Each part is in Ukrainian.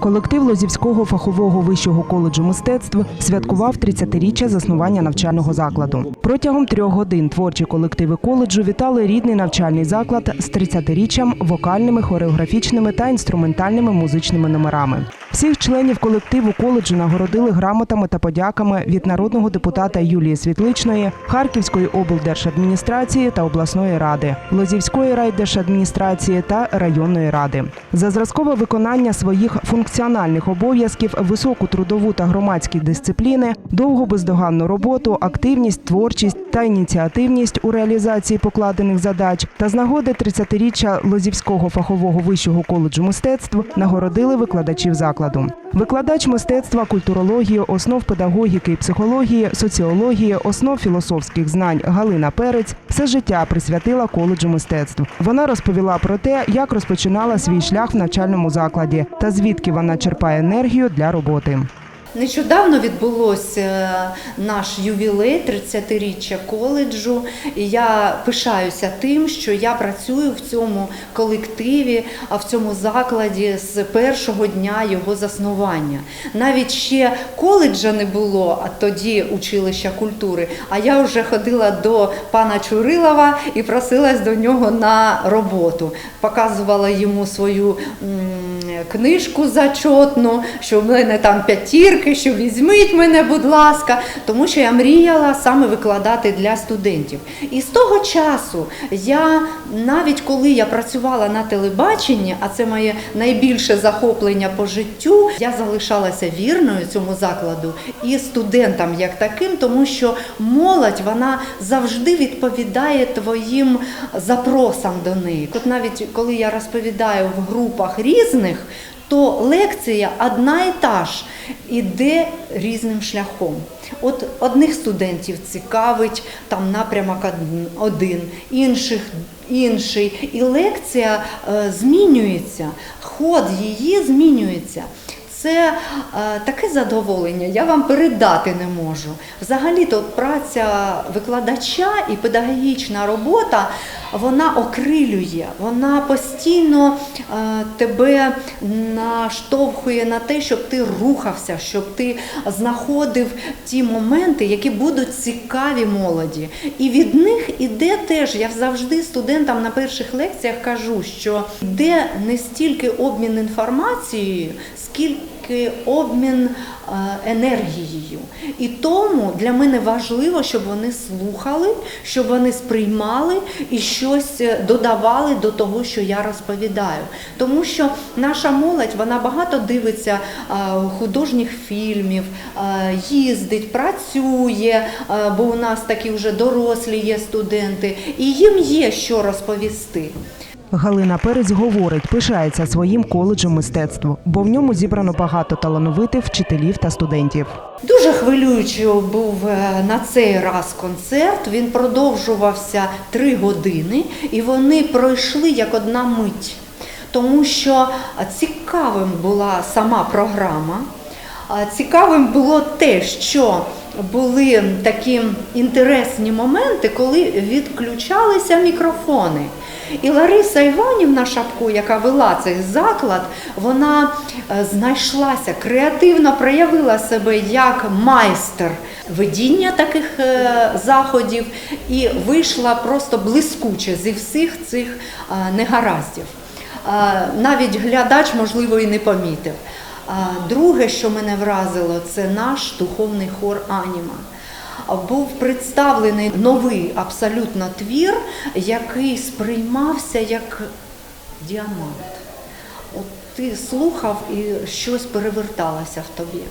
Колектив Лозівського фахового вищого коледжу мистецтв святкував 30-річчя заснування навчального закладу. Протягом трьох годин творчі колективи коледжу вітали рідний навчальний заклад з 30-річчям, вокальними, хореографічними та інструментальними музичними номерами. Всіх членів колективу коледжу нагородили грамотами та подяками від народного депутата Юлії Світличної, Харківської облдержадміністрації та обласної ради, Лозівської райдержадміністрації та районної ради. За зразкове виконання своїх функціональних обов'язків, високу трудову та громадські дисципліни, довгу бездоганну роботу, активність, творчість та ініціативність у реалізації покладених задач та з нагоди 30-річчя Лозівського фахового вищого коледжу мистецтв нагородили викладачів закладу. Викладач мистецтва, культурології, основ педагогіки і психології, соціології, основ філософських знань Галина Перець все життя присвятила коледжу мистецтв. Вона розповіла про те, як розпочинала свій шлях в навчальному закладі та звідки вона черпає енергію для роботи. Нещодавно відбулося наш ювілей 30-річчя коледжу. І я пишаюся тим, що я працюю в цьому колективі, а в цьому закладі з першого дня його заснування. Навіть ще коледжа не було, а тоді училища культури. А я вже ходила до пана Чурилова і просилась до нього на роботу. Показувала йому свою книжку зачотну, що в мене там п'ятірки, що візьміть мене, будь ласка, тому що я мріяла саме викладати для студентів. І з того часу я навіть коли я працювала на телебаченні, а це моє найбільше захоплення по життю, я залишалася вірною цьому закладу і студентам як таким, тому що молодь вона завжди відповідає твоїм запросам до неї. От навіть коли я розповідаю в групах різних, то лекція одна і та ж іде різним шляхом. От одних студентів цікавить там напрямок один, інших інший. І лекція е, змінюється, ход її змінюється. Це е, таке задоволення, я вам передати не можу. Взагалі-то праця викладача і педагогічна робота вона окрилює, вона постійно е, тебе наштовхує на те, щоб ти рухався, щоб ти знаходив ті моменти, які будуть цікаві молоді. І від них іде теж, я завжди студентам на перших лекціях кажу, що йде не стільки обмін інформацією, скільки обмін е, енергією. І тому для мене важливо, щоб вони слухали, щоб вони сприймали і щось е, додавали до того, що я розповідаю. Тому що наша молодь вона багато дивиться е, художніх фільмів, їздить, працює, бо у нас такі вже дорослі є студенти, і їм є що розповісти. Галина Перець говорить, пишається своїм коледжем мистецтв, бо в ньому зібрано багато талановитих вчителів та студентів. Дуже хвилюючий був е, на цей раз концерт. Він продовжувався три години, і вони пройшли як одна мить, тому що цікавим була сама програма. Цікавим було те, що були такі інтересні моменти, коли відключалися мікрофони. І Лариса Іванівна Шапко, яка вела цей заклад, вона е, знайшлася, креативно проявила себе як майстер ведіння таких е, заходів і вийшла просто блискуче зі всіх цих е, негараздів. Навіть глядач, можливо, і не помітив. Друге, що мене вразило, це наш духовний хор Аніма. Був представлений новий абсолютно твір, який сприймався як діамант. От ти слухав і щось переверталося в тобі.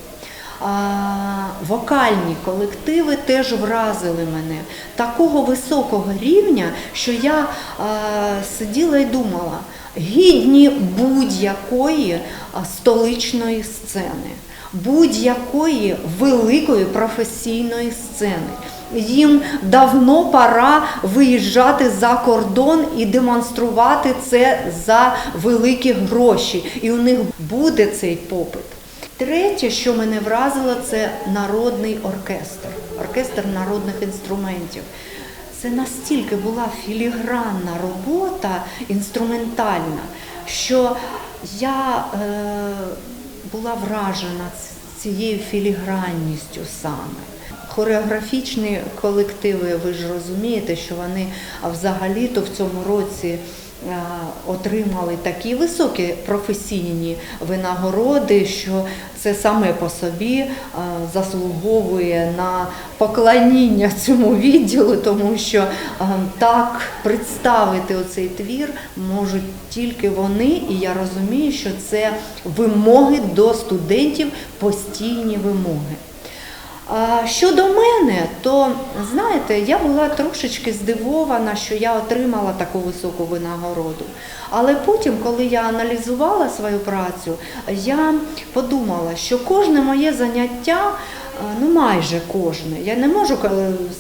А, вокальні колективи теж вразили мене такого високого рівня, що я а, сиділа і думала, гідні будь-якої столичної сцени, будь-якої великої професійної сцени. Їм давно пора виїжджати за кордон і демонструвати це за великі гроші. І у них буде цей попит. Третє, що мене вразило, це народний оркестр, оркестр народних інструментів. Це настільки була філігранна робота інструментальна, що я е, була вражена цією філігранністю саме. Хореографічні колективи, ви ж розумієте, що вони взагалі-то в цьому році отримали такі високі професійні винагороди, що це саме по собі заслуговує на поклоніння цьому відділу, тому що так представити оцей твір можуть тільки вони, і я розумію, що це вимоги до студентів, постійні вимоги. Щодо мене, то знаєте, я була трошечки здивована, що я отримала таку високу винагороду. Але потім, коли я аналізувала свою працю, я подумала, що кожне моє заняття, е, ну майже кожне, я не можу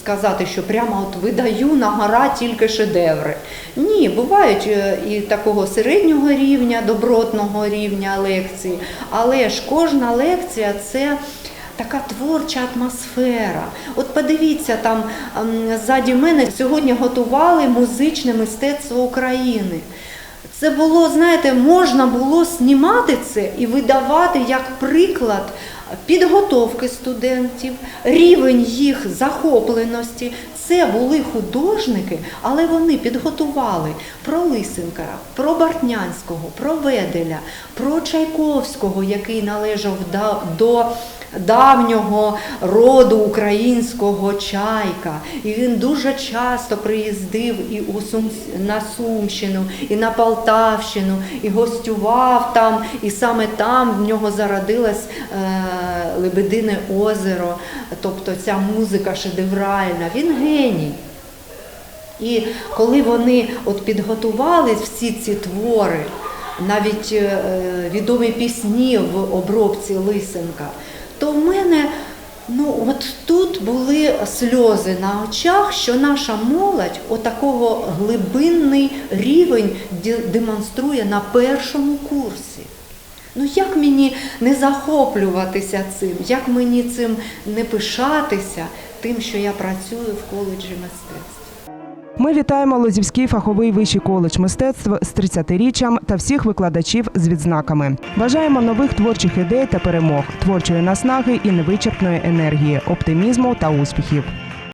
сказати, що прямо от видаю на гора тільки шедеври. Ні, бувають е, і такого середнього рівня, добротного рівня лекції, але ж кожна лекція це така творча атмосфера. От подивіться, там ем, ззаді мене сьогодні готували музичне мистецтво України. Це було, знаєте, можна було знімати це і видавати як приклад підготовки студентів, рівень їх захопленості. Це були художники, але вони підготували про Лисенка, про Бартнянського, про Веделя, про Чайковського, який належав до давнього роду українського чайка. І він дуже часто приїздив і у Сум... на Сумщину, і на Полтавщину, і гостював там, і саме там в нього зародилось е... Лебедине озеро, тобто ця музика шедевральна. Він геній. І коли вони от підготували всі ці твори, навіть е, відомі пісні в обробці Лисенка, то в мене ну, от тут були сльози на очах, що наша молодь отакого глибинний рівень демонструє на першому курсі. Ну як мені не захоплюватися цим, як мені цим не пишатися, тим, що я працюю в коледжі мистецтв. Ми вітаємо Лозівський фаховий вищий коледж мистецтв з 30-річчям та всіх викладачів з відзнаками. Бажаємо нових творчих ідей та перемог, творчої наснаги і невичерпної енергії, оптимізму та успіхів.